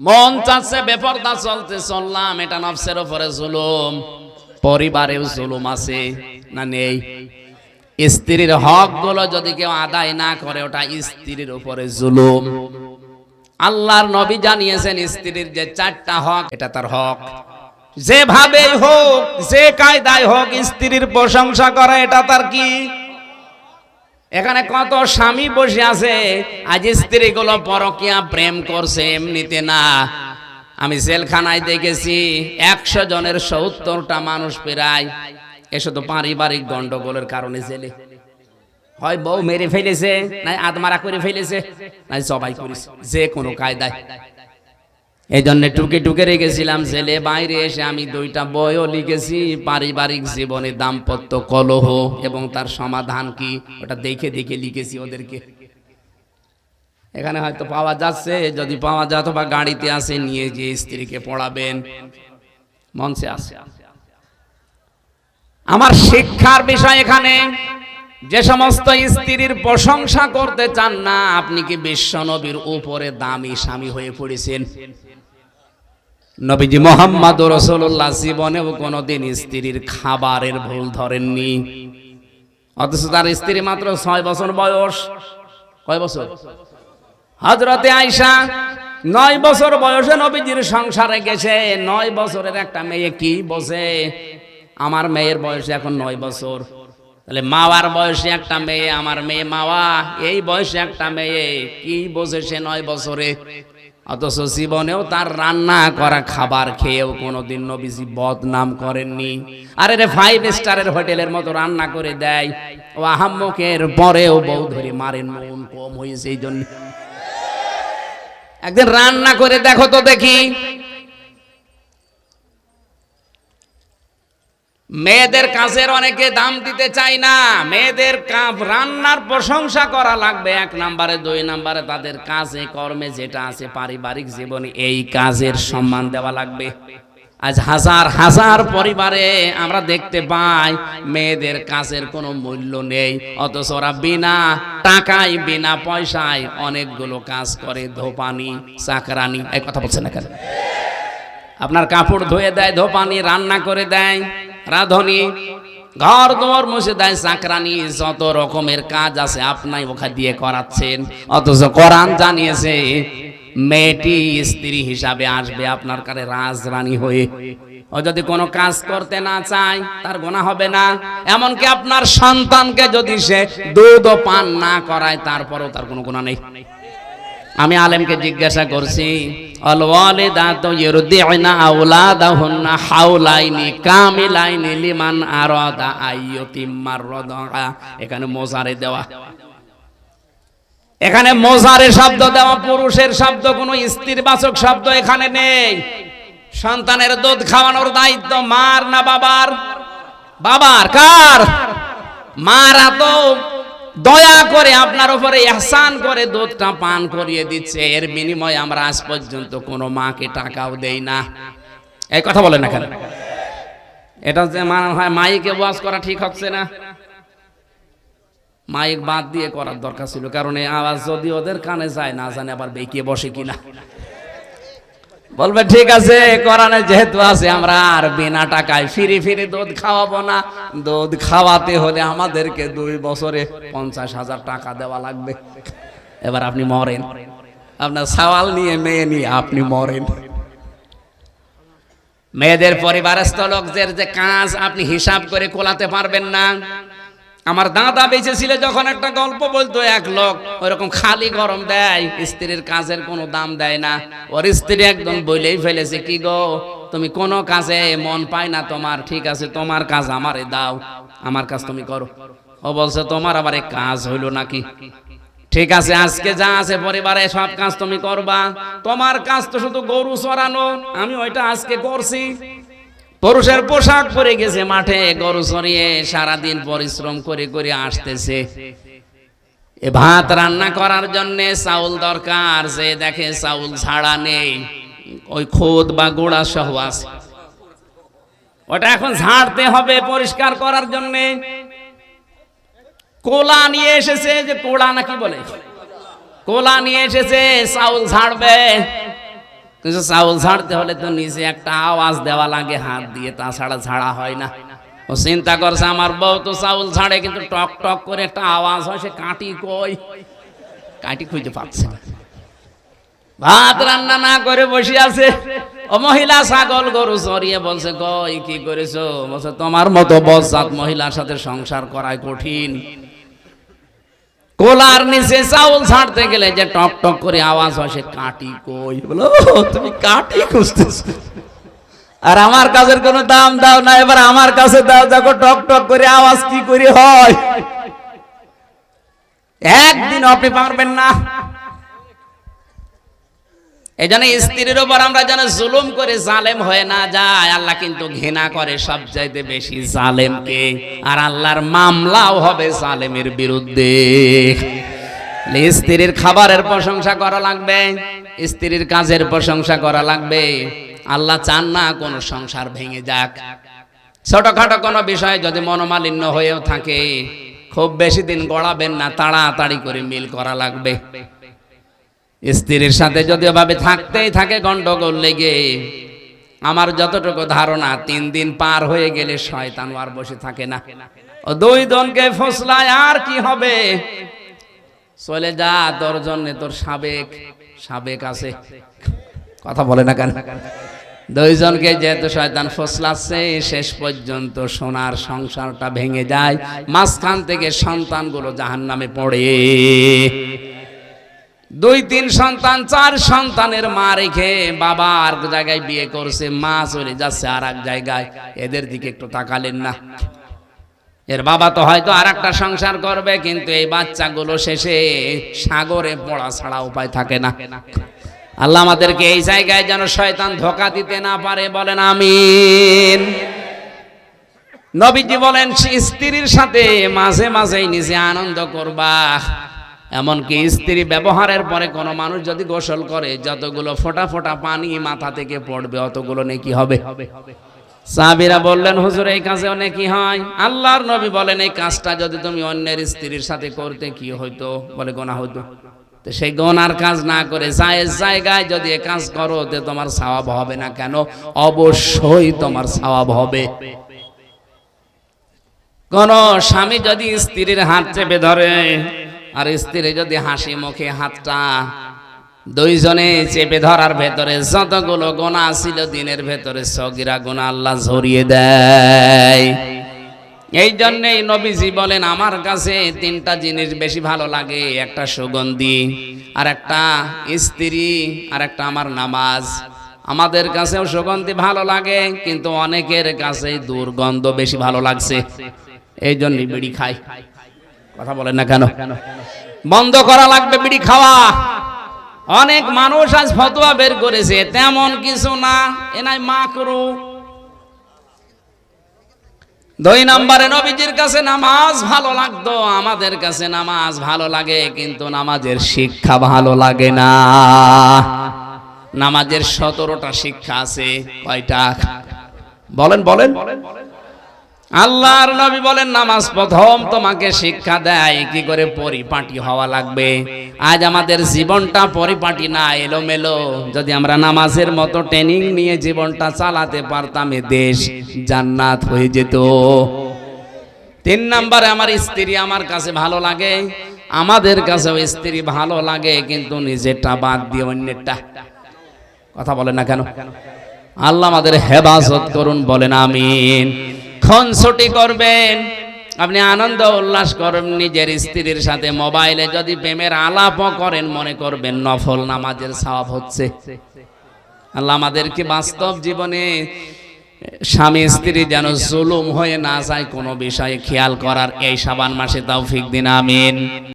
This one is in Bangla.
মন চাচ্ছে, বেপরদা চলতে, চললাম, এটা নফসের উপরে জুলুম। পরিবারেও জুলুম আছে, না নেই? স্ত্রীর হকগুলো যদি কেউ আদায় না করে, ওটা স্ত্রীর উপরে জুলুম। আল্লাহর নবী জানিয়েছেন, স্ত্রীর যে চারটা হক, এটা তার হক। যেভাবে হোক, যে কায়দায় হোক, স্ত্রীর প্রশংসা করা, এটা তার কি? এখানে কত স্বামী বসে আছে। আজ স্ত্রীগুলো পরকিয়া প্রেম করছে এমনিতে না। আমি জেলখানায় দেখেছি, একশো জনের সত্তরটা মানুষ প্রায়। এ তো পারিবারিক গন্ডগোলের কারণে জেলে। হয় বউ মেরে ফেলেছে, নাই আদমারা করে ফেলেছে, নাই সবাই করেছে, যে কোনো কায়দায়। এই জন্য টুকে টুকে রেখেছিলাম জেলে বাইরে এসে আমি দুইটা বইও লিখেছি, পারিবারিক জীবনে দাম্পত্য কলহ এবং তার সমাধান কি, ওটা দেখে দেখে লিখেছি ওদেরকে। এখানে হয়তো পাওয়া যাচ্ছে, যদি পাওয়া যায় অথবা গাড়িতে আসে নিয়ে গিয়ে স্ত্রীকে পড়াবেন। মঞ্চে আসে আমার শিক্ষার বিষয় এখানে, যে সমস্ত স্ত্রীর প্রশংসা করতে চান না, আপনি কি বিশ্ব নবীর উপরে দামি স্বামী হয়ে পড়েছেন? নবীজি মোহাম্মদ রসুল্লাহ জীবনেও কোনোদিন স্ত্রীর খাবারের ভুল ধরেননি। অথচ তার স্ত্রী মাত্র ছয় বছর বয়স। কয় বছর? হজরতে আয়সা নয় বছর বয়সে নবীজির সংসারে গেছে। নয় বছরের একটা মেয়ে কি বসে আমার মেয়ের বয়স এখন নয় বছর। তাহলে মাওয়ার বয়সে একটা মেয়ে, আমার মেয়ে মাওয়া, এই বয়সে একটা মেয়ে, কি বোঝে সে নয় বছরে? অথচ জীবনেও তার রান্না করা খাবার খেয়েও কোনোদিন নবীজি বদনাম করেননি। আরে রে ফাইভ স্টারের হোটেলের মতো রান্না করে দেয়। ও আহাম্মকের পরেও বউ ধরে মারেন, মন কম হয়েছে এই জন্য। একদিন রান্না করে দেখো তো দেখি মেয়েদের কাজের অনেকে দাম দিতে চায় না। মেয়েদের রান্নার প্রশংসা করা লাগবে এক নাম্বারে, দুই নাম্বারে তাদের কাজে, কর্মে যেটা আছে, পারিবারিক জীবনে এই কাজের সম্মান দেওয়া লাগবে। আজ হাজার হাজার পরিবারে আমরা দেখতে পাই মেয়েদের কাজের কোনো মূল্য নেই। অথচ ওরা বিনা টাকায়, বিনা পয়সায় অনেকগুলো কাজ করে, ধোপানি, চাকরানি, এই কথা বলছেন না কেন? আপনার কাপড় ধুয়ে দেয়, ধোপানি, রান্না করে দেয়। রাধনি, ঘর দোর মুছে দেয় চাকরানি, যত রকমের কাজ আছে আপনাই ওখা দিয়ে করাচ্ছেন। অথচ কোরআন জানিয়েছে, মেয়েটি স্ত্রী হিসাবে আসবে আপনার কারে রাজরানী হয়ে। ও যদি কোনো কাজ করতে না চায়, তার গোনা হবে না। এমনকি আপনার সন্তানকে যদি সে দুধ পান না করায়, তারপরও তার কোনো গোনা নেই। আমি আলেমকে জিজ্ঞাসা করছি এখানে মোজারে শব্দ দেওয়া, পুরুষের শব্দ, কোনো স্ত্রীবাচক শব্দ এখানে নেই। সন্তানের দুধ খাওয়ানোর দায়িত্ব মার না বাবার? বাবার, কার? মারা তো দয়া করে আপনার উপরে এহসান করে দুধটা পান করিয়ে দিচ্ছে। এর বিনিময়ে আমরা আজ পর্যন্ত কোনো মাকে টাকাও দেই না। এই কথা বলেন না কেন? এটা যে মানে হয় মাইকে ওয়াজ করা ঠিক হচ্ছে না। মাইক বাদ দিয়ে করার দরকার ছিল, কারণ এই আওয়াজ যদি ওদের কানে যায়, না জানে আবার বেঁকিয়ে বসে কিনা। বলবে, ঠিক আছে, কোরআনে যেহেতু আছে, আমরা আর বিনা টাকায় ফিরে ফিরে দুধ খাওয়াবো না। দুধ খাওয়াতে হলে আমাদেরকে দুই বছরে পঞ্চাশ হাজার টাকা দেওয়া লাগবে। এবার আপনি মরেন। আপনার সওয়াল নিয়ে, মেয়ে নিয়ে আপনি মরেন। মেয়েদের পরিবারস্থ লোকদের যে কাজ আপনি হিসাব করে কোলাতে পারবেন না। আমার দাদা বেঁচে ছিল যখন একটা গল্প বলতো, এক লোক ওইরকম খালি গরম দেয়, স্ত্রীর কাজের কোনো দাম দেয় না। ওর স্ত্রী একদম বলেই ফেলেছে, কি গো, তুমি কোনো কাজে মন পায় না তোমার, ঠিক আছে, তোমার কাজ আমারে দাও, আমার কাজ তুমি করো। ও বলছে, তোমার আবার এই কাজ হইল নাকি? ঠিক আছে, আজকে যা আছে পরিবারে সব কাজ তুমি করবা, তোমার কাজ তো শুধু গরু চড়ানো, আমি ওইটা আজকে করছি। পুরুষের পোশাক পরে গেছে মাঠে, গরু চড়িয়ে সারাদিন পরিশ্রম করে করে আসতেছে। এ ভাত রান্না করার জন্য চাউল দরকার, যে দেখে চাউল ছাড়া নেই, ওই খোদ বা গোড়া সহ আছে। ওটা এখন ঝাড়তে হবে পরিষ্কার করার জন্য। কোলা নিয়ে এসেছে যে কোলা নাকি বলে? কোলা নিয়ে এসেছে, চাউল ঝাড়বে। কিন্তু চাউল ছাড়তে হলে তো নিচে একটা আওয়াজ দেওয়া লাগে, হাত দিয়ে, তাছাড়া ছাড়া হয় না। ও চিন্তা করছে, আমার বউ তো চাউল ছাড়ে কিন্তু টক টক করে একটা আওয়াজ হয়, সে কাটি কই? কাটি খুঁজে পাচ্ছে ভাত রান্না না করে বসে আছে। ও মহিলা ছাগল গরু চড়িয়ে বলছে, কই, কি করেছ? বলছে, তোমার মতো বজ্জাত মহিলার সাথে সংসার করাই কঠিন। কোলার নিচে চাউল ছাড়তে গেলে যে টক টক করে আওয়াজ হয়, সে কাটি কই? বলো, তুমি কাটি খুঁজতেছ। আর আমার কাছে কোনো দাম দাও না, এবার আমার কাছে দাও, দেখো টক টক করে আওয়াজ কি করে হয়। একদিন আপনি পারবেন না। এই জন্য স্ত্রীর উপর আমরা যেন জুলুম করে জালেম হয়ে না যায় আল্লাহ কিন্তু ঘৃণা করে সব চাইতে বেশি জালেমকে। আর আল্লাহর মামলাও হবে জালেমের বিরুদ্ধে। স্ত্রীর খাবারের প্রশংসা করা লাগবে স্ত্রীর কাজের প্রশংসা করা লাগবে। আল্লাহ চান না কোন সংসার ভেঙে যাক। ছোটখাটো কোনো বিষয় যদি মনোমালিন্য হয়েও থাকে খুব বেশি দিন গড়াবেন না তাড়াতাড়ি করে মিল করা লাগবে। স্ত্রীর সাথে যদি ওভাবে থাকতেই থাকে গন্ডগোল লেগে। আমার যতটুকু ধারণা, তিন দিন পার হয়ে গেলে শয়তান আর বসে থাকে না। ও দুই দনকে ফসলায়, আর কি হবে? চলে যা, তোর জন্য তোর সাবেক সাবেক আছে। কথা বলে না কেন? দুইজনকে যেহেতু শয়তান ফসলাচ্ছে, শেষ পর্যন্ত সোনার সংসারটা ভেঙে যায়, মাঝখান থেকে সন্তানগুলো জাহান নামে পড়ে। দুই, তিন সন্তান, চার সন্তানের মা রেখে বাবা আর জায়গায় বিয়ে করছে, মা চলে যাচ্ছে আর এক জায়গায়। এদের দিকে একটু তাকালেন না। এর বাবা তো হয়তো আর একটা সংসার করবে, কিন্তু এই বাচ্চাগুলো শেষে সাগরে পড়া ছাড়া উপায় থাকে না। আল্লাহ আমাদেরকে এই জায়গায় যেন শয়তান ধোকা দিতে না পারে, বলেন আমিন। নবীজি বলেন, স্ত্রীর সাথে মাঝে মাঝেই নিজে আনন্দ করবা। এমনকি স্ত্রী ব্যবহারের পরে কোনো মানুষ যদি গোসল করে, যতগুলো ফোঁটা ফোঁটা পানি মাথা থেকে পড়বে, অতগুলো নেকি হবে। সাহাবীরা বললেন, হুজুর, এই কাজে অনেকই হয়? আল্লাহর নবী বলেন, এই কাজটা যদি তুমি অন্যের স্ত্রীর সাথে করতে, কি হইতো? বলে, গোনা হইতো। তো সেই গোনার কাজ না করে জায়েজ জায়গায় যদি এ কাজ করো, তে তোমার সওয়াব হবে না কেন? অবশ্যই তোমার সওয়াব হবে। কোন স্বামী যদি স্ত্রীর হাত চেপে ধরে আর স্ত্রী যদি হাসি মুখে হাতটা দুইজনে চেপে ধরার ভেতরে যতগুলো গোনা ছিল দিনের ভেতরে সগিরা গোনা আল্লাহ ঝরিয়ে দেয়। এই জন্যেই নবীজি বলেন, আমার কাছে তিনটা জিনিস বেশি ভালো লাগে, একটা সুগন্ধি আর একটা স্ত্রী আর একটা আমার নামাজ। আমাদের কাছেও সুগন্ধি ভালো লাগে, কিন্তু অনেকের কাছে দুর্গন্ধ বেশি ভালো লাগছে। এই জন্যই বিড়ি খাই। কথা বলেন না কেন? বন্ধ করা লাগবে বিড়ি খাওয়া। অনেক মানুষ আজ ফতোয়া বের করেছে, তেমন কিছু না এনাই মাকরু। দুই নম্বরে নবীজির কাছে নামাজ ভালো লাগতো, আমাদের কাছে নামাজ ভালো লাগে, কিন্তু নামাজের শিক্ষা ভালো লাগে না। নামাজের সতেরোটা শিক্ষা আছে, কয়টা? বলেন বলেন। আল্লাহর নবী বলেন, নামাজ প্রথম তোমাকে শিক্ষা দেয়, কি করে পরিপাটি হওয়া লাগবে? আজ আমাদের জীবনটা পরিপাটি না, এলোমেলো। যদি আমরা নামাজের মতো ট্রেনিং নিয়ে জীবনটা চালাতে পারতাম, এ দেশ জান্নাত হয়ে যেত। তিন নম্বরে, আমার স্ত্রী আমার কাছে ভালো লাগে। আমাদের কাছেও স্ত্রী ভালো লাগে, কিন্তু নিজেরটা বাদ দিয়ে অন্যেরটা। কথা বলে না কেন? আল্লাহ আমাদের হেফাজত করুন, বলেন আমিন। ছুটি করবেন। আপনি আনন্দ উল্লাস করেন, নিজের স্ত্রীর সাথে মোবাইলে যদি প্রেমের আলাপও করেন, মনে করবেন নফল নামাজের সওয়াব হচ্ছে। আল্লাহ আমাদেরকে বাস্তব জীবনে স্বামী স্ত্রী যেন জুলুম হয়ে না যায়, কোনো বিষয়ে খেয়াল করার এই সাবান মাসে তৌফিক দিন, আমিন।